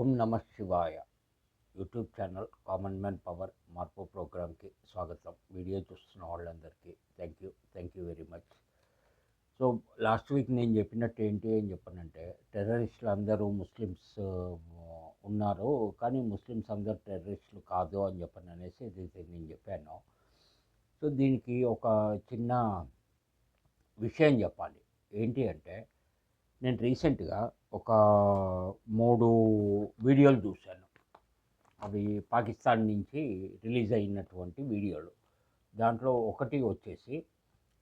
ఓం నమ శివాయ. YouTube channel common man power మార్పు ప్రోగ్రామ్కి స్వాగతం. వీడియో చూస్తున్న వాళ్ళందరికీ thank you thank you very much. So last week నేను చెప్పినట్టు ఏంటి అని చెప్పానంటే టెర్రరిస్టులు అందరూ ముస్లిమ్స్ ఉన్నారు కానీ ముస్లిమ్స్ అందరూ టెర్రరిస్టులు కాదు అని చెప్పాను అనేసి ఇది నేను చెప్పాను. సో దీనికి ఒక చిన్న విషయం చెప్పాలి. ఏంటి అంటే నేను రీసెంట్గా ఒక మూడు వీడియోలు చూశాను. అవి పాకిస్తాన్ నుంచి రిలీజ్ అయినటువంటి వీడియోలు. దాంట్లో ఒకటి వచ్చేసి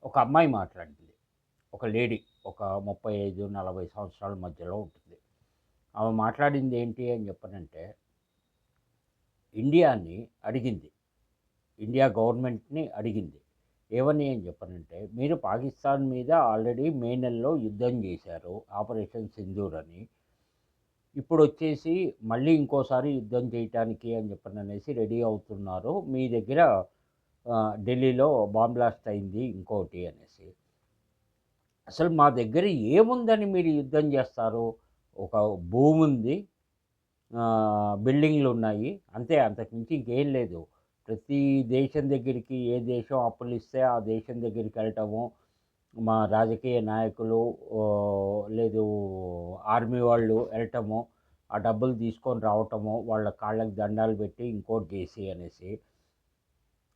ఒక అమ్మాయి మాట్లాడింది ఒక లేడీ ఒక ముప్పై ఐదు నలభై సంవత్సరాల మధ్యలో ఉంటుంది. ఆమె మాట్లాడింది ఏంటి అని చెప్పనంటే ఇండియాని అడిగింది. ఇండియా గవర్నమెంట్ని అడిగింది. ఏమని అని చెప్పనంటే మీరు పాకిస్తాన్ మీద ఆల్రెడీ మే నెలలో యుద్ధం చేశారు ఆపరేషన్ సింధూర్ అని. ఇప్పుడు వచ్చేసి మళ్ళీ ఇంకోసారి యుద్ధం చేయటానికి అని చెప్పని అనేసి రెడీ అవుతున్నారు. మీ దగ్గర ఢిల్లీలో బాంబ్ బ్లాస్ట్ అయింది ఇంకోటి అనేసి. అసలు మా దగ్గర ఏముందని మీరు యుద్ధం చేస్తారు? ఒక భూమి ఉంది బిల్డింగ్లు ఉన్నాయి అంతే అంతకుమించి ఇంకేం లేదు. ప్రతి దేశం దగ్గరికి ఏ దేశం అప్పులు ఇస్తే ఆ దేశం దగ్గరికి వెళ్ళటము మా రాజకీయ నాయకులు లేదు ఆర్మీ వాళ్ళు వెళ్ళటము ఆ డబ్బులు తీసుకొని రావటము వాళ్ళ కాళ్ళకి దండాలు పెట్టి ఇంకోటి చేసి అనేసి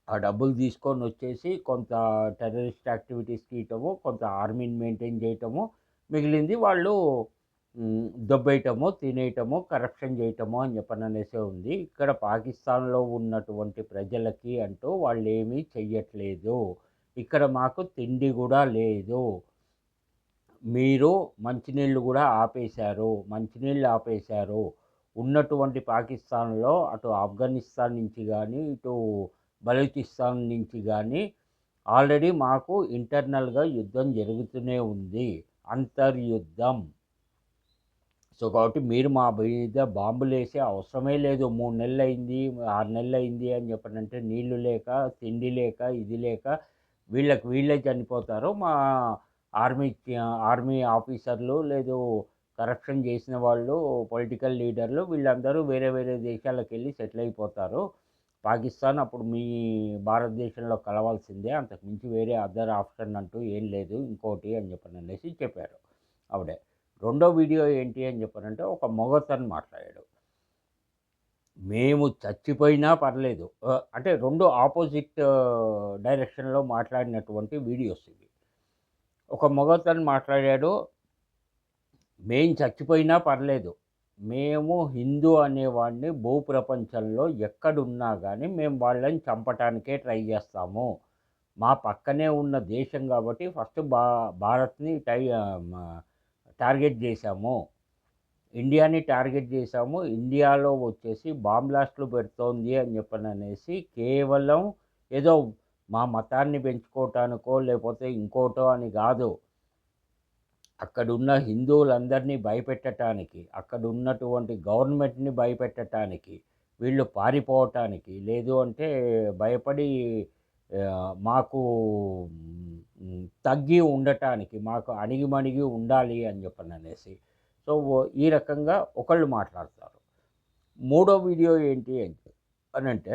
ఆ డబ్బులు తీసుకొని వచ్చేసి కొంత టెర్రరిస్ట్ యాక్టివిటీస్కి ఇవ్వటము కొంత ఆర్మీని మెయింటైన్ చేయటము మిగిలింది వాళ్ళు దొబ్బేయటమో తినేయటము కరప్షన్ చేయటము అని చెప్పని ఉంది. ఇక్కడ పాకిస్తాన్లో ఉన్నటువంటి ప్రజలకి అంటూ వాళ్ళు ఏమీ చెయ్యట్లేదు. ఇక్కడ మాకు తిండి కూడా లేదు. మీరు మంచినీళ్ళు కూడా ఆపేశారు మంచినీళ్ళు ఆపేశారు. ఉన్నటువంటి పాకిస్తాన్లో అటు ఆఫ్ఘనిస్తాన్ నుంచి కానీ ఇటు బలూచిస్తాన్ నుంచి కానీ ఆల్రెడీ మాకు ఇంటర్నల్గా యుద్ధం జరుగుతూనే ఉంది. అంతర్యుద్ధం. సో కాబట్టి మీరు మా మీద బాంబులు వేసే అవసరమే లేదు. మూడు నెలలు అయింది ఆరు నెలలు అయింది అని చెప్పనంటే నీళ్ళు లేక తిండి లేక ఇది లేక వీళ్ళకి వీళ్ళే చనిపోతారు. మా ఆర్మీ ఆర్మీ ఆఫీసర్లు లేదు కరప్షన్ చేసిన వాళ్ళు పొలిటికల్ లీడర్లు వీళ్ళందరూ వేరే వేరే దేశాలకు వెళ్ళి సెటిల్ అయిపోతారు. పాకిస్తాన్ అప్పుడు మీ భారతదేశంలో కలవాల్సిందే. అంతకు మించి వేరే అదర్ ఆప్షన్ అంటూ ఏం లేదు. ఇంకోటి అని చెప్పని అనేసి చెప్పారు. ఆవిడే. రెండో వీడియో ఏంటి అని చెప్పారంటే ఒక మొగతను మాట్లాడాడు. మేము చచ్చిపోయినా పర్లేదు. అంటే రెండు ఆపోజిట్ డైరెక్షన్లో మాట్లాడినటువంటి వీడియోస్ ఇవి. ఒక మొగతను మాట్లాడాడు మేము చచ్చిపోయినా పర్లేదు. మేము హిందూ అనేవాడిని భూప్రపంచంలో ఎక్కడున్నా కానీ మేము వాళ్ళని చంపటానికే ట్రై చేస్తాము. మా పక్కనే ఉన్న దేశం కాబట్టి ఫస్ట్ బా భారత్ని టై టార్గెట్ చేశాము. ఇండియాని టార్గెట్ చేశాము. ఇండియాలో వచ్చేసి బాంబ్లాస్ట్లు పెడుతోంది అని చెప్పని అనేసి కేవలం ఏదో మా మతాన్ని పెంచుకోవటానికో లేకపోతే ఇంకోటో అని కాదు. అక్కడున్న హిందువులందరినీ భయపెట్టడానికి అక్కడున్నటువంటి గవర్నమెంట్ని భయపెట్టడానికి వీళ్ళు పారిపోవటానికి లేదు అంటే భయపడి మాకు తగ్గి ఉండటానికి మాకు అణిగిమణిగి ఉండాలి అని చెప్పని అనేసి. సో ఈ రకంగా ఒకళ్ళు మాట్లాడతారు. మూడో వీడియో ఏంటి అని అంటే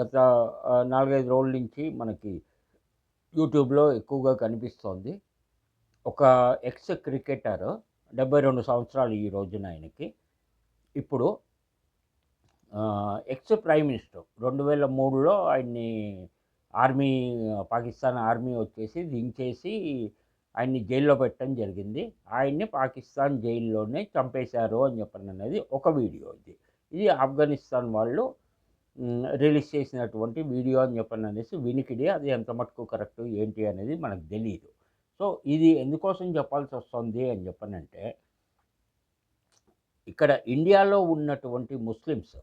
గత నాలుగైదు రోజుల నుంచి మనకి యూట్యూబ్లో ఎక్కువగా కనిపిస్తోంది. ఒక ఎక్స్ క్రికెటర్ డెబ్బై రెండు సంవత్సరాలు ఈ రోజున ఆయనకి. ఇప్పుడు ఎక్స్ ప్రైమ్ మినిస్టర్ రెండు వేల మూడులో ఆయన్ని ఆర్మీ పాకిస్తాన్ ఆర్మీ వచ్చేసి దించేసి ఆయన్ని జైల్లో పెట్టడం జరిగింది. ఆయన్ని పాకిస్తాన్ జైల్లోనే చంపేశారు అని చెప్పడం అనేది ఒక వీడియో ఇది. ఇది ఆఫ్ఘనిస్తాన్ వాళ్ళు రిలీజ్ చేసినటువంటి వీడియో అని చెప్పని అనేసి వినికిడి అది ఎంత మటుకు కరెక్ట్ ఏంటి అనేది మనకు తెలియదు సో ఇది ఎందుకోసం చెప్పాల్సి వస్తుంది అని చెప్పనంటే ఇక్కడ ఇండియాలో ఉన్నటువంటి ముస్లిమ్స్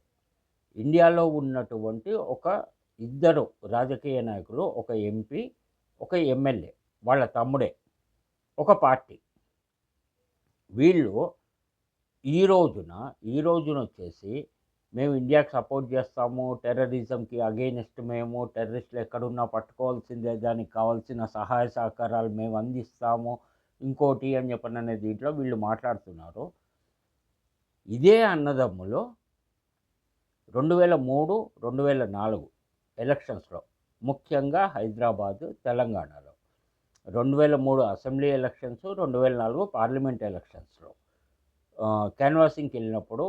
ఇండియాలో ఉన్నటువంటి ఒక ఇద్దరు రాజకీయ నాయకులు ఒక ఎంపీ ఒక ఎమ్మెల్యే వాళ్ళ తమ్ముడే ఒక పార్టీ. వీళ్ళు ఈ రోజున ఈ రోజున వచ్చేసి మేము ఇండియాకి సపోర్ట్ చేస్తాము టెర్రరిజంకి అగెయినెస్ట్ మేము టెర్రరిస్టులు ఎక్కడున్నా పట్టుకోవాల్సిందే దానికి కావాల్సిన సహాయ సహకారాలు మేము అందిస్తాము ఇంకోటి అని చెప్పననే దీంట్లో వీళ్ళు మాట్లాడుతున్నారు. ఇదే అన్నదమ్ములు రెండు వేల మూడు రెండు వేల నాలుగు ఎలక్షన్స్లో ముఖ్యంగా హైదరాబాదు తెలంగాణలో. రెండు వేల మూడు అసెంబ్లీ ఎలక్షన్స్ రెండు వేల నాలుగు పార్లమెంట్ ఎలక్షన్స్లో. క్యాన్వాసింగ్కి వెళ్ళినప్పుడు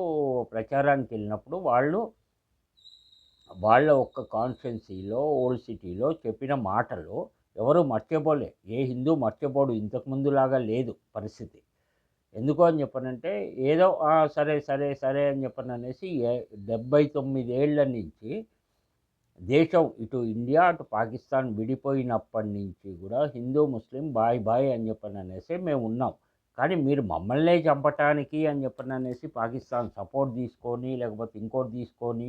ప్రచారానికి వెళ్ళినప్పుడు వాళ్ళు వాళ్ళ ఒక్క కాన్స్టిట్యున్సీలో ఓల్డ్ సిటీలో చెప్పిన మాటలు ఎవరు మర్చిపోలే. ఏ హిందూ మర్చిపోడు ఇంతకుముందులాగా లేదు పరిస్థితి. ఎందుకు అని చెప్పనంటే ఏదో సరే సరే సరే అని చెప్పను అనేసి ఏ- డెబ్బై తొమ్మిదేళ్ళ నుంచి దేశం ఇటు ఇండియా అటు పాకిస్తాన్ విడిపోయినప్పటి నుంచి కూడా హిందూ ముస్లిం బాయ్ బాయ్ అని చెప్పని అనేసి మేము ఉన్నాం. కానీ మీరు మమ్మల్నే చంపటానికి అని చెప్పని అనేసి పాకిస్తాన్ సపోర్ట్ తీసుకొని లేకపోతే ఇంకోటి తీసుకొని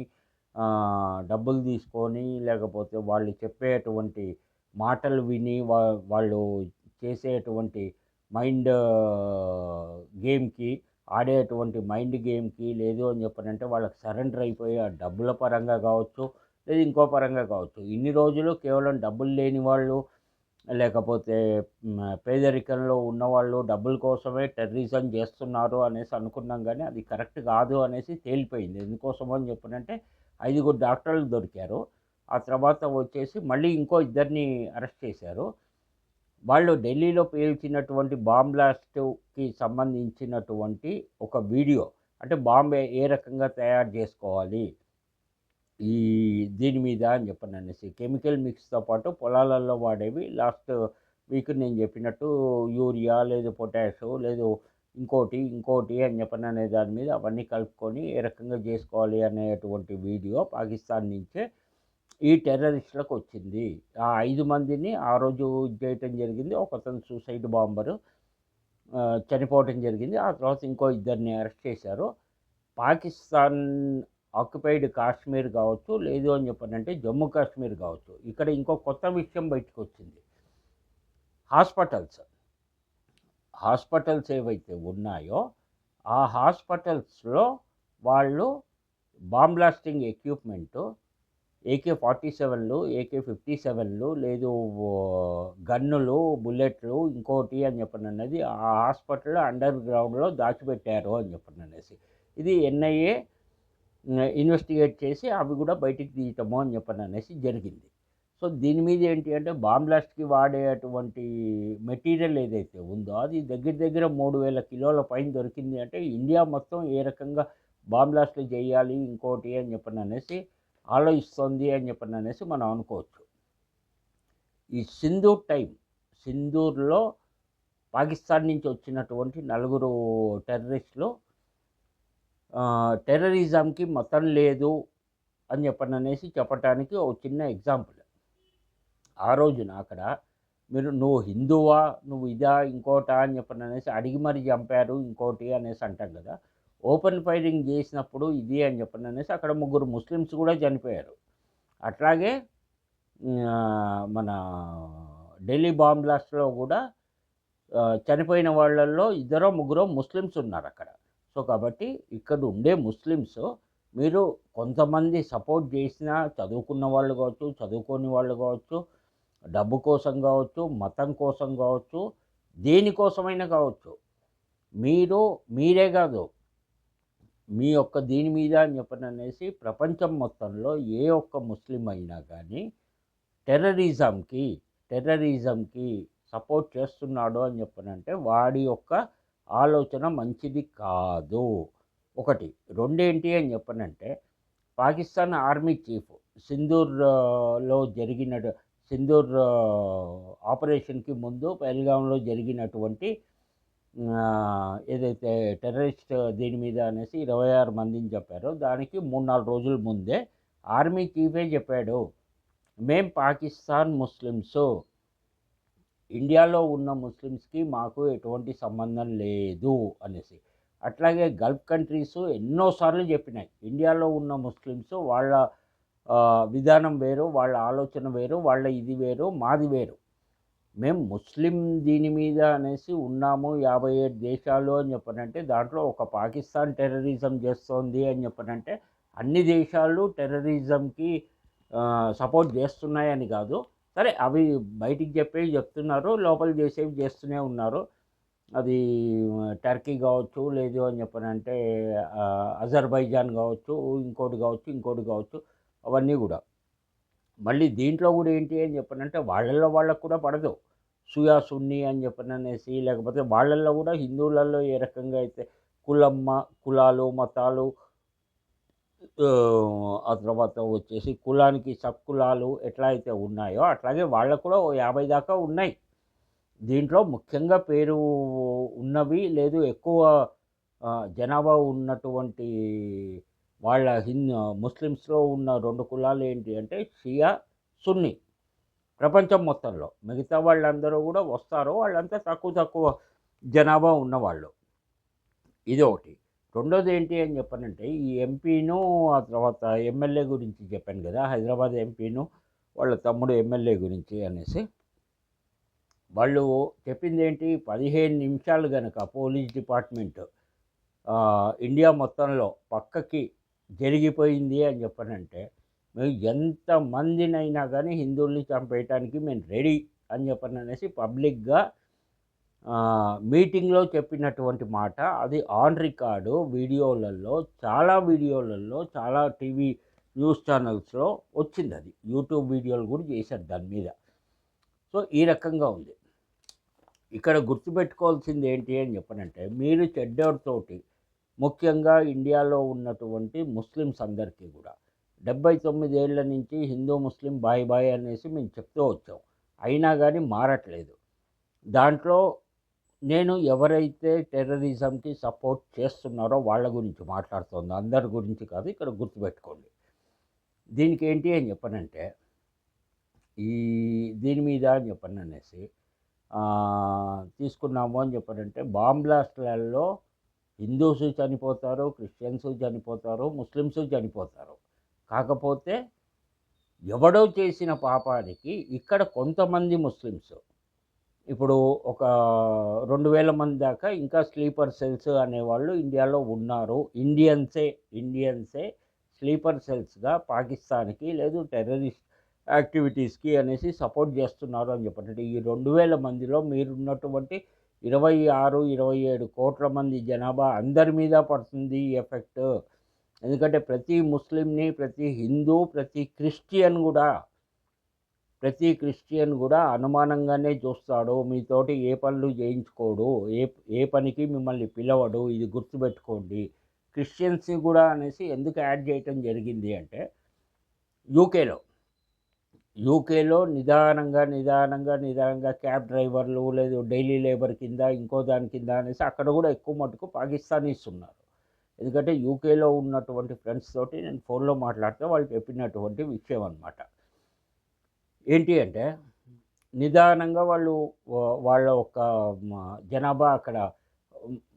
డబ్బులు తీసుకొని లేకపోతే వాళ్ళు చెప్పేటువంటి మాటలు విని వా వాళ్ళు చేసేటువంటి మైండ్ గేమ్కి ఆడేటువంటి మైండ్ గేమ్కి లేదు అని చెప్పనంటే వాళ్ళకి సరెండర్ అయిపోయి ఆ డబ్బుల పరంగా కావచ్చు లేదు ఇంకో పరంగా కావచ్చు. ఇన్ని రోజులు కేవలం డబ్బులు లేని వాళ్ళు లేకపోతే పేదరికంలో ఉన్నవాళ్ళు డబ్బుల కోసమే టెర్రరిజం చేస్తున్నారు అనేసి అనుకున్నాం కానీ అది కరెక్ట్ కాదు అనేసి తేలిపోయింది. ఎందుకోసం అని చెప్పనంటే ఐదుగురు డాక్టర్లు దొరికారు. ఆ తర్వాత వచ్చేసి మళ్ళీ ఇంకో ఇద్దరిని అరెస్ట్ చేశారు. వాళ్ళు ఢిల్లీలో పేల్చినటువంటి బాంబ్ బ్లాస్ట్కి సంబంధించినటువంటి ఒక వీడియో అంటే బాంబే ఏ రకంగా తయారు చేసుకోవాలి ఈ దీని మీద అని చెప్పను అనేసి కెమికల్ మిక్స్తో పాటు పొలాలలో వాడేవి లాస్ట్ వీక్ నేను చెప్పినట్టు యూరియా లేదు పొటాష్ లేదు ఇంకోటి ఇంకోటి అని చెప్పను అనే దాని మీద అవన్నీ కలుపుకొని ఏ రకంగా చేసుకోవాలి అనేటువంటి వీడియో పాకిస్తాన్ నుంచే ఈ టెర్రరిస్టులకు వచ్చింది. ఆ ఐదు మందిని ఆ రోజు చేయటం జరిగింది. ఒకతను సూసైడ్ బాంబరు చనిపోవటం జరిగింది. ఆ తర్వాత ఇంకో ఇద్దరిని అరెస్ట్ చేశారు. పాకిస్తాన్ ఆక్యుపైడ్ కాశ్మీర్ కావచ్చు లేదు అని చెప్పనంటే జమ్మూ కాశ్మీర్ కావచ్చు. ఇక్కడ ఇంకో కొత్త విషయం బయటకు వచ్చింది. హాస్పిటల్స్. హాస్పిటల్స్ ఏవైతే ఉన్నాయో ఆ హాస్పిటల్స్లో వాళ్ళు bomb blasting equipment AK forty సెవెన్లు AK fifty సెవెన్లు లేదు గన్నులు బుల్లెట్లు ఇంకోటి అని చెప్పని అన్నది ఆ హాస్పిటల్ అండర్ గ్రౌండ్లో దాచిపెట్టారు అని చెప్పని అనేసి ఇది ఎన్ఐఏ ఇన్వెస్టిగేట్ చేసి అవి కూడా బయటికి తీయటము అని చెప్పని అనేసి జరిగింది. సో దీని మీద ఏంటి అంటే బాంబ్లాస్ట్కి వాడేటువంటి మెటీరియల్ ఏదైతే ఉందో అది దగ్గర దగ్గర మూడు వేల కిలోల పైన దొరికింది అంటే ఇండియా మొత్తం ఏ రకంగా బాంబ్లాస్ట్లు చేయాలి ఇంకోటి అని చెప్పని అనేసి ఆలోచిస్తుంది అని చెప్పని అనేసి మనం అనుకోవచ్చు. ఈ సింధూర్ టైం సింధూర్లో పాకిస్తాన్ నుంచి వచ్చినటువంటి నలుగురు టెర్రరిస్టులు టెర్రరిజంకి మతం లేదు అని చెప్పని అనేసి చెప్పటానికి ఒక చిన్న ఎగ్జాంపుల్. ఆ రోజున అక్కడ మీరు నువ్వు హిందువా నువ్వు ఇదా ఇంకోటా అని చెప్పని అనేసి అడిగి మరి చంపారు ఇంకోటి అనేసి అంటాం కదా. ఓపెన్ ఫైరింగ్ చేసినప్పుడు ఇది అని చెప్పండి అనేసి అక్కడ ముగ్గురు ముస్లిమ్స్ కూడా చనిపోయారు. అట్లాగే మన ఢిల్లీ బాంబ్ బ్లాస్ట్లో కూడా చనిపోయిన వాళ్ళల్లో ఇద్దరో ముగ్గురో ముస్లిమ్స్ ఉన్నారు అక్కడ. సో కాబట్టి ఇక్కడ ఉండే ముస్లిమ్స్ మీరు కొంతమంది సపోర్ట్ చేసినా చదువుకున్న వాళ్ళు కావచ్చు చదువుకోని వాళ్ళు కావచ్చు డబ్బు కోసం కావచ్చు మతం కోసం కావచ్చు దేనికోసమైనా కావచ్చు మీరు మీరే కాదు మీ యొక్క దీని మీద అని చెప్పని అనేసి ప్రపంచం మొత్తంలో ఏ ఒక్క ముస్లిం అయినా కానీ టెర్రరిజంకి టెర్రరిజంకి సపోర్ట్ చేస్తున్నాడు అని చెప్పనంటే వాడి యొక్క ఆలోచన మంచిది కాదు. ఒకటి. రెండేంటి అని చెప్పనంటే పాకిస్తాన్ ఆర్మీ చీఫ్ సింధూర్లో జరిగిన సింధూర్ ఆపరేషన్కి ముందు పహల్గాంలో జరిగినటువంటి ఏదైతే టెర్రరిస్ట్ దీని మీద అనేసి ఇరవై ఆరు మందిని చెప్పారో దానికి మూడు నాలుగు రోజుల ముందే ఆర్మీ చీఫే చెప్పాడు మేం పాకిస్తాన్ ముస్లిమ్స్ ఇండియాలో ఉన్న ముస్లిమ్స్కి మాకు ఎటువంటి సంబంధం లేదు అనేసి. అట్లాగే గల్ఫ్ కంట్రీస్ ఎన్నోసార్లు చెప్పినాయి ఇండియాలో ఉన్న ముస్లిమ్స్ వాళ్ళ విధానం వేరు వాళ్ళ ఆలోచన వేరు వాళ్ళ ఇది వేరు మాది వేరు మేము ముస్లిం దీని మీద అనేసి ఉన్నాము యాభై ఏడు దేశాలు అని చెప్పనంటే దాంట్లో ఒక పాకిస్తాన్ టెర్రరిజం చేస్తోంది అని చెప్పనంటే అన్ని దేశాలు టెర్రరిజంకి సపోర్ట్ చేస్తున్నాయని కాదు. సరే అవి బయటికి చెప్పేవి చెప్తున్నారు లోపల చేసేవి చేస్తూనే ఉన్నారు. అది టర్కీ కావచ్చు లేదు అని చెప్పనంటే అజర్బైజాన్ కావచ్చు ఇంకోటి కావచ్చు ఇంకోటి కావచ్చు అవన్నీ కూడా. మళ్ళీ దీంట్లో కూడా ఏంటి అని చెప్పనంటే వాళ్ళల్లో వాళ్ళకు కూడా పడదు. సుయా సున్ని అని చెప్పననేసి లేకపోతే వాళ్ళల్లో కూడా హిందువులలో ఏ రకంగా అయితే కులమ్మ కులాలు మతాలు ఆ, తర్వాత వచ్చేసి కులానికి సబ్కులాలు ఎట్లా అయితే ఉన్నాయో అట్లాగే వాళ్ళకు కూడా యాభై దాకా ఉన్నాయి. దీంట్లో ముఖ్యంగా పేరు ఉన్నవి లేదు ఎక్కువ జనాభా ఉన్నటువంటి వాళ్ళ హిందూ ముస్లిమ్స్లో ఉన్న రెండు కులాలు ఏంటి అంటే షియా సున్ని. ప్రపంచం మొత్తంలో. మిగతా వాళ్ళందరూ కూడా వస్తారు. వాళ్ళంతా తక్కువ తక్కువ జనాభా ఉన్నవాళ్ళు. ఇది ఒకటి. రెండోది ఏంటి అని చెప్పనంటే ఈ ఎంపీను ఆ తర్వాత ఎమ్మెల్యే గురించి చెప్పాను కదా హైదరాబాద్ ఎంపీను వాళ్ళ తమ్ముడు ఎమ్మెల్యే గురించి అనేసి. వాళ్ళు చెప్పింది ఏంటి? పదిహేను నిమిషాలు కనుక పోలీస్ డిపార్ట్మెంట్ ఇండియా మొత్తంలో పక్కకి జరిగిపోయింది అని చెప్పనంటే మేము ఎంతమందినైనా కానీ హిందువుల్ని చంపేయటానికి మేము రెడీ అని చెప్పని అనేసి పబ్లిక్గా మీటింగ్లో చెప్పినటువంటి మాట అది ఆన్ రికార్డు వీడియోలలో చాలా వీడియోలలో చాలా టీవీ న్యూస్ ఛానల్స్లో వచ్చింది అది. యూట్యూబ్ వీడియోలు కూడా చేశారు దాని మీద. సో ఈ రకంగా ఉంది. ఇక్కడ గుర్తుపెట్టుకోవాల్సింది ఏంటి అని చెప్పనంటే మీరు చెడ్డోడితోటి ముఖ్యంగా ఇండియాలో ఉన్నటువంటి ముస్లిమ్స్ అందరికీ కూడా. డెబ్బై తొమ్మిదేళ్ళ నుంచి హిందూ ముస్లిం బాయ్ బాయ్ అనేసి మేము చెప్తూ వచ్చాం. అయినా కానీ మారట్లేదు. దాంట్లో నేను ఎవరైతే టెర్రరిజంకి సపోర్ట్ చేస్తున్నారో వాళ్ళ గురించి మాట్లాడుతుంది. అందరి గురించి కాదు ఇక్కడ గుర్తుపెట్టుకోండి. దీనికి ఏంటి అని చెప్పనంటే ఈ దీని మీద అని చెప్పను అనేసి తీసుకున్నాము అని చెప్పారంటే బాంబ్లాస్ట్లలో హిందూస్ చనిపోతారు క్రిస్టియన్స్ చనిపోతారు ముస్లిమ్స్ చనిపోతారు. కాకపోతే ఎవడో చేసిన పాపానికి ఇక్కడ కొంతమంది ముస్లిమ్స్ ఇప్పుడు ఒక రెండు వేల మంది దాకా ఇంకా స్లీపర్ సెల్స్ అనేవాళ్ళు ఇండియాలో ఉన్నారు. ఇండియన్సే ఇండియన్సే స్లీపర్ సెల్స్గా పాకిస్తాన్కి లేదు టెర్రరిస్ట్ యాక్టివిటీస్కి అనేసి సపోర్ట్ చేస్తున్నారు అని చెప్పండి. ఈ రెండు వేల మందిలో మీరున్నటువంటి ఇరవై ఆరు ఇరవై ఏడు కోట్ల మంది జనాభా అందరి మీద పడుతుంది ఈ ఎఫెక్ట్. ఎందుకంటే ప్రతి ముస్లింని ప్రతి హిందూ ప్రతి క్రిస్టియన్ కూడా ప్రతి క్రిస్టియన్ కూడా అనుమానంగానే చూస్తాడు. మీతోటి ఏ పనులు చేయించుకోడు ఏ ఏ పనికి మిమ్మల్ని పిలవడు ఇది గుర్తుపెట్టుకోండి. క్రిస్టియన్స్ని కూడా అనేసి ఎందుకు యాడ్ చేయటం జరిగింది అంటే యూకేలో యూకేలో నిదానంగా నిదానంగా నిదానంగా క్యాబ్ డ్రైవర్లు లేదు డైలీ లేబర్ కింద ఇంకో దాని కింద అనేసి అక్కడ కూడా ఎక్కువ మటుకు పాకిస్తానీస్ ఉన్నారు. ఎందుకంటే యూకేలో ఉన్నటువంటి ఫ్రెండ్స్ తోటి నేను ఫోన్లో మాట్లాడితే వాళ్ళు చెప్పినటువంటి విషయం అనమాట ఏంటి అంటే నిదానంగా వాళ్ళు వాళ్ళ ఒక జనాభా అక్కడ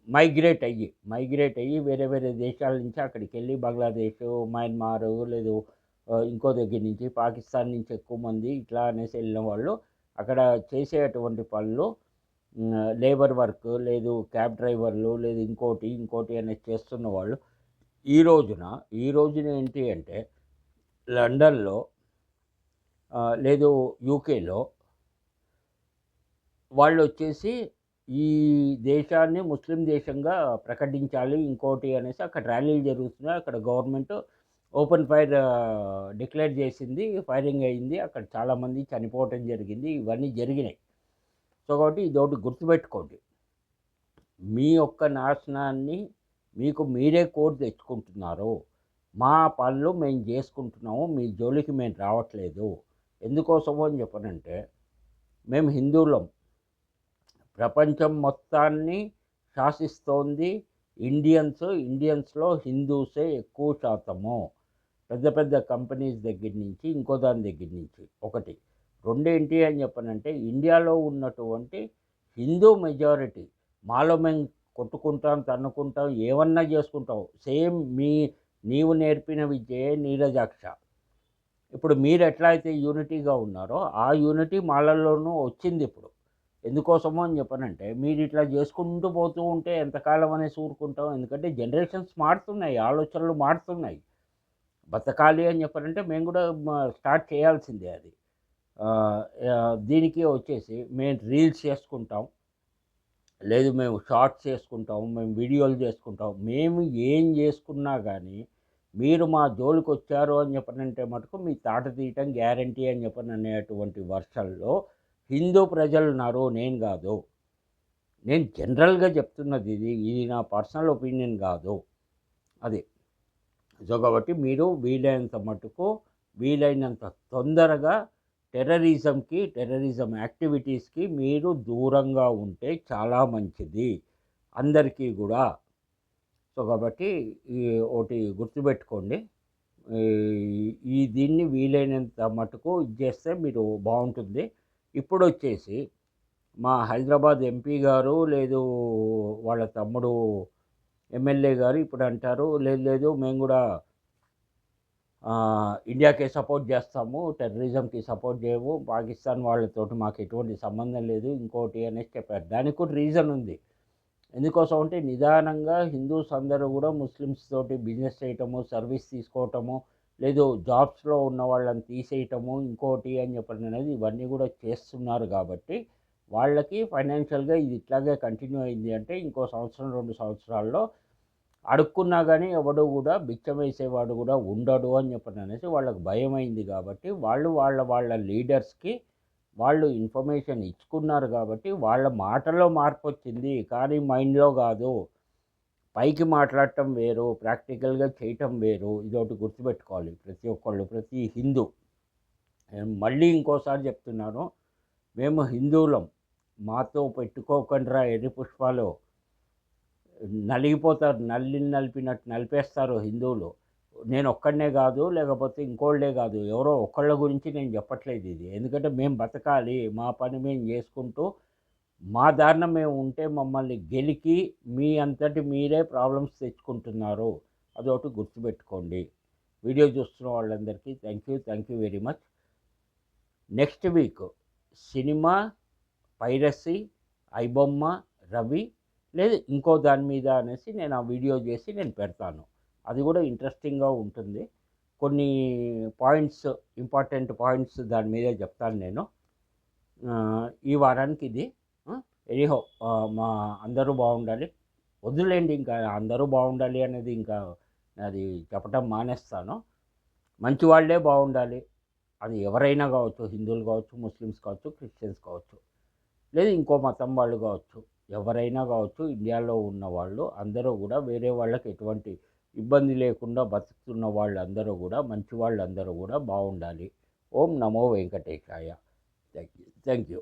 మైగ్రేట్ అయ్యి మైగ్రేట్ అయ్యి వేరే వేరే దేశాల నుంచి అక్కడికి వెళ్ళి బంగ్లాదేశ్ మయన్మార్ లేదు ఇంకో దగ్గర నుంచి పాకిస్తాన్ నుంచి ఎక్కువ మంది ఇట్లా అనేసి వెళ్ళిన వాళ్ళు అక్కడ చేసేటువంటి పనులు లేబర్ వర్క్ లేదు క్యాబ్ డ్రైవర్లు లేదు ఇంకోటి ఇంకోటి అనేది చేస్తున్న వాళ్ళు. ఈ రోజున ఈ రోజున ఏంటి అంటే లండన్లో లేదు యూకేలో వాళ్ళు వచ్చేసి ఈ దేశాన్ని ముస్లిం దేశంగా ప్రకటించాలి ఇంకోటి అనేసి అక్కడ ర్యాలీలు జరుగుతున్నాయి అక్కడ గవర్నమెంట్ ఓపెన్ ఫైర్ డిక్లేర్ చేసింది ఫైరింగ్ అయింది. అక్కడ చాలామంది చనిపోవటం జరిగింది. ఇవన్నీ జరిగినాయి. సో కాబట్టి ఒకటి గుర్తుపెట్టుకోండి. మీ యొక్క నాశనాన్ని మీకు మీరే కోర్టు తెచ్చుకుంటున్నారు మా పనులు మేము చేసుకుంటున్నాము మీ జోలికి మేము రావట్లేదు. ఎందుకోసము అని చెప్పనంటే మేము హిందువులం. ప్రపంచం మొత్తాన్ని శాసిస్తోంది ఇండియన్స్ ఇండియన్స్లో హిందూసే ఎక్కువ శాతము. పెద్ద పెద్ద కంపెనీస్ దగ్గర నుంచి ఇంకో దాని దగ్గర నుంచి. ఒకటి రెండేంటి అని చెప్పనంటే ఇండియాలో ఉన్నటువంటి హిందూ మెజారిటీ మాలో మేము కొట్టుకుంటాం తన్నుకుంటాం ఏమన్నా చేసుకుంటాం. సేమ్ మీ నీవు నేర్పిన విద్యే నీరజాక్ష. ఇప్పుడు మీరు ఎట్లా అయితే యూనిటీగా ఉన్నారో ఆ యూనిటీ మాలల్లోనూ వచ్చింది ఇప్పుడు. ఎందుకోసమో అని చెప్పనంటే మీరు ఇట్లా చేసుకుంటూ పోతూ ఉంటే ఎంతకాలం అనేసి ఊరుకుంటాం. ఎందుకంటే జనరేషన్స్ మారుతున్నాయి ఆలోచనలు మారుతున్నాయి. బతకాలి అని చెప్పారంటే మేము కూడా స్టార్ట్ చేయాల్సిందే అది. దీనికి వచ్చేసి మేము రీల్స్ చేసుకుంటాం. లేదు మేము షార్ట్స్ చేసుకుంటాం మేము వీడియోలు చేసుకుంటాం. మేము ఏం చేసుకున్నా కానీ మీరు మా జోలికి వచ్చారు అని చెప్పనంటే మటుకు మీ తాట తీయటం గ్యారంటీ అని చెప్పని అనేటువంటి వర్షాల్లో హిందూ ప్రజలు ఉన్నారు నేను కాదు. నేను జనరల్గా చెప్తున్నది ఇది ఇది నా పర్సనల్ ఒపీనియన్ కాదు. అది. సో కాబట్టి మీరు వీలైనంత మటుకు వీలైనంత తొందరగా టెర్రరిజంకి టెర్రరిజం యాక్టివిటీస్కి మీరు దూరంగా ఉంటే చాలా మంచిది. అందరికీ కూడా. సో కాబట్టి ఒకటి గుర్తుపెట్టుకోండి. ఈ- ఈ దీన్ని వీలైనంత మటుకు ఇది చేస్తే మీరు బాగుంటుంది. ఇప్పుడు వచ్చేసి మా హైదరాబాద్ ఎంపీ గారు లేదు వాళ్ళ తమ్ముడు ఎమ్మెల్యే గారు ఇప్పుడు అంటారు లేదు లేదు మేము కూడా ఇండియాకే సపోర్ట్ చేస్తాము టెర్రరిజంకి సపోర్ట్ చేయము పాకిస్తాన్ వాళ్ళతోటి మాకు ఎటువంటి సంబంధం లేదు ఇంకోటి అనేసి చెప్పారు. దానికి కూడా రీజన్ ఉంది. ఎందుకోసం అంటే నిదానంగా హిందూస్ అందరూ కూడా ముస్లిమ్స్ తోటి బిజినెస్ చేయటము సర్వీస్ తీసుకోవటము లేదు జాబ్స్లో ఉన్న వాళ్ళని తీసేయటము ఇంకోటి అని చెప్పడం అనేది ఇవన్నీ కూడా చేస్తున్నారు కాబట్టి వాళ్ళకి ఫైనాన్షియల్గా ఇది ఇట్లాగే కంటిన్యూ అయింది అంటే ఇంకో సంవత్సరం రెండు సంవత్సరాల్లో అడుక్కున్నా కానీ ఎవడు కూడా బిచ్చం వేసేవాడు కూడా ఉండడు అని చెప్పని అనేసి వాళ్ళకి భయం అయింది కాబట్టి వాళ్ళు వాళ్ళ వాళ్ళ లీడర్స్కి వాళ్ళు ఇన్ఫర్మేషన్ ఇచ్చుకున్నారు కాబట్టి వాళ్ళ మాటలో మార్పు వచ్చింది కానీ మైండ్లో కాదు. పైకి మాట్లాడటం వేరు ప్రాక్టికల్గా చేయటం వేరు. ఇదొకటి గుర్తుపెట్టుకోవాలి ప్రతి ఒక్కళ్ళు ప్రతి హిందూ. మళ్ళీ ఇంకోసారి చెప్తున్నాను. మేము హిందువులం. మాతో పెట్టుకోకుండా ఎర్రి పుష్పాలు. నలిగిపోతారు నల్లిని నలిపినట్టు నలిపేస్తారు హిందువులు. నేను ఒక్కడనే కాదు లేకపోతే ఇంకోళ్ళే కాదు. ఎవరో ఒకళ్ళ గురించి నేను చెప్పట్లేదు ఇది. ఎందుకంటే మేము బతకాలి మా పని మేము చేసుకుంటూ మా దారిన మేము ఉంటే మమ్మల్ని గెలికి మీ అంతటి మీరే ప్రాబ్లమ్స్ తెచ్చుకుంటున్నారు. అదొకటి గుర్తుపెట్టుకోండి. వీడియో చూస్తున్న వాళ్ళందరికీ thank you thank you very much. Next week cinema piracy iBomma Ravi లేదు ఇంకో దాని మీద అనేసి నేను ఆ వీడియో చేసి నేను పెడతాను. అది కూడా ఇంట్రెస్టింగ్గా ఉంటుంది. కొన్ని పాయింట్స్ ఇంపార్టెంట్ పాయింట్స్ దాని మీద చెప్తాను నేను. ఈ వారానికి ఇది. ఎనీహో మా అందరూ బాగుండాలి. వదిలేండి ఇంకా అందరూ బాగుండాలి అనేది ఇంకా అది చెప్పటం మానేస్తాను. మంచి వాళ్ళే బాగుండాలి. అది ఎవరైనా కావచ్చు హిందువులు కావచ్చు ముస్లిమ్స్ కావచ్చు క్రిస్టియన్స్ కావచ్చు. లేదు ఇంకో మతం వాళ్ళు కావచ్చు. ఎవరైనా కావచ్చు ఇండియాలో ఉన్న వాళ్ళు అందరూ కూడా వేరే వాళ్ళకి ఎటువంటి ఇబ్బంది లేకుండా బతుకుతున్న వాళ్ళందరూ కూడా మంచి వాళ్ళందరూ కూడా బాగుండాలి. ఓం నమో వెంకటేశాయ. Thank you. Thank you.